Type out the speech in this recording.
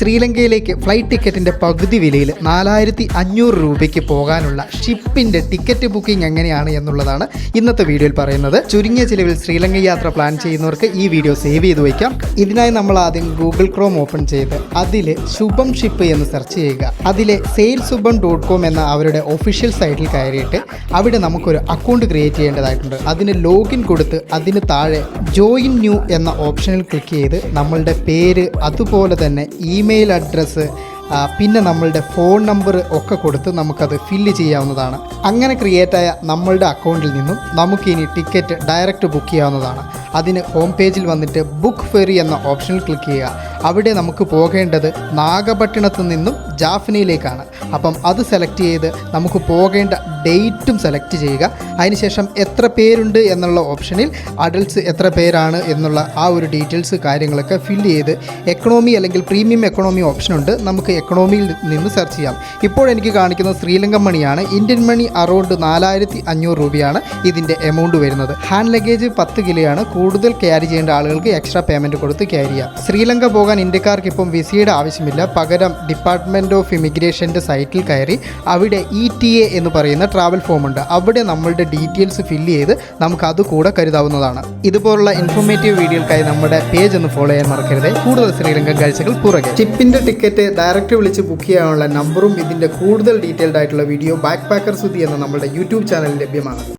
ശ്രീലങ്കയിലേക്ക് flight ടിക്കറ്റിന്റെ പകുതി വിലയിൽ നാലായിരത്തി അഞ്ഞൂറ് രൂപയ്ക്ക് പോകാനുള്ള ഷിപ്പിന്റെ ടിക്കറ്റ് ബുക്കിംഗ് എങ്ങനെയാണ് എന്നുള്ളതാണ് ഇന്നത്തെ വീഡിയോയിൽ പറയുന്നത്. ചുരുങ്ങിയ ചിലവിൽ ശ്രീലങ്ക യാത്ര പ്ലാൻ ചെയ്യുന്നവർക്ക് ഈ വീഡിയോ സേവ് ചെയ്ത് വയ്ക്കാം. ഇതിനായി നമ്മൾ ആദ്യം ഗൂഗിൾ ക്രോം ഓപ്പൺ ചെയ്ത് അതിൽ ശുഭം ഷിപ്പ് എന്ന് സെർച്ച് ചെയ്യുക. അതിലെ സെയിൽ ശുഭം ഡോട്ട് കോം എന്ന അവരുടെ ഒഫീഷ്യൽ സൈറ്റിൽ കയറിയിട്ട് അവിടെ നമുക്കൊരു അക്കൗണ്ട് ക്രിയേറ്റ് ചെയ്യേണ്ടതായിട്ടുണ്ട്. അതിന് ലോഗിൻ കൊടുത്ത് അതിന് താഴെ ജോയിൻ ന്യൂ എന്ന ഓപ്ഷനിൽ ക്ലിക്ക് ചെയ്ത് നമ്മളുടെ പേര് അതുപോലെ തന്നെ ഇമെയിൽ അഡ്രസ്സ് പിന്നെ നമ്മളുടെ ഫോൺ നമ്പർ ഒക്കെ കൊടുത്ത് നമുക്കത് ഫില്ല് ചെയ്യാവുന്നതാണ്. അങ്ങനെ ക്രിയേറ്റായ നമ്മളുടെ അക്കൗണ്ടിൽ നിന്നും നമുക്കിനി ടിക്കറ്റ് ഡയറക്റ്റ് ബുക്ക് ചെയ്യാവുന്നതാണ്. അതിന് ഹോം പേജിൽ വന്നിട്ട് ബുക്ക് ഫെറി എന്ന ഓപ്ഷനിൽ ക്ലിക്ക് ചെയ്യുക. അവിടെ നമുക്ക് പോകേണ്ടത് നാഗപട്ടണത്ത് നിന്നും ജാഫ്നയിലേക്കാണ്. അപ്പം അത് സെലക്ട് ചെയ്ത് നമുക്ക് പോകേണ്ട ഡേറ്റും സെലക്ട് ചെയ്യുക. അതിനുശേഷം എത്ര പേരുണ്ട് എന്നുള്ള ഓപ്ഷനിൽ അഡൽട്സ് എത്ര പേരാണ് എന്നുള്ള ആ ഒരു ഡീറ്റെയിൽസ് കാര്യങ്ങളൊക്കെ ഫില്ല് ചെയ്ത് എക്കണോമി അല്ലെങ്കിൽ പ്രീമിയം എക്കണോമി ഓപ്ഷൻ ഉണ്ട്. നമുക്ക് എക്കണോമിയിൽ നിന്ന് സെർച്ച് ചെയ്യാം. ഇപ്പോൾ എനിക്ക് കാണിക്കുന്നത് ശ്രീലങ്കൻ മണിയാണ്. ഇന്ത്യൻ മണി അറൗണ്ട് നാലായിരത്തി അഞ്ഞൂറ് രൂപയാണ് ഇതിന്റെ എമൗണ്ട് വരുന്നത്. ഹാൻഡ് ലഗേജ് പത്ത് കിലോയാണ് കൂടുതൽ ക്യാരി ചെയ്യേണ്ട ആളുകൾക്ക് എക്സ്ട്രാ പേയ്മെന്റ് കൊടുത്ത് ക്യാരി ചെയ്യാം. ശ്രീലങ്ക പോകാൻ ഇന്ത്യക്കാർക്ക് ഇപ്പം വിസയുടെ ആവശ്യമില്ല. പകരം ഡിപ്പാർട്ട്മെന്റ് ഓഫ് ഇമിഗ്രേഷന്റെ സൈറ്റിൽ കയറി അവിടെ ഇ ടി എ എന്ന് പറയുന്ന ട്രാവൽ ഫോം ഉണ്ട്. അവിടെ നമ്മളുടെ ഡീറ്റെയിൽസ് ഫില്ല് ചെയ്ത് നമുക്ക് അത് കൂടെ കരുതാവുന്നതാണ്. ഇതുപോലുള്ള ഇൻഫോർമേറ്റീവ് വീഡിയോകൾക്കായി നമ്മുടെ പേജ് ഒന്ന് ഫോളോ ചെയ്യാൻ മറക്കരുത്. കൂടുതൽ ശ്രീലങ്കൻ കാഴ്ചകൾ പുറകെ. ടിപ്പിന്റെ ടിക്കറ്റ് ഡയറക്റ്റ് വിളിച്ച് ബുക്ക് ചെയ്യാനുള്ള നമ്പറും ഇതിന്റെ കൂടുതൽ ഡീറ്റെയിൽഡ് ആയിട്ടുള്ള വീഡിയോ ബാക്ക് പാക്കർ സുതി എന്ന നമ്മുടെ യൂട്യൂബ് ചാനലിൽ ലഭ്യമാണ്.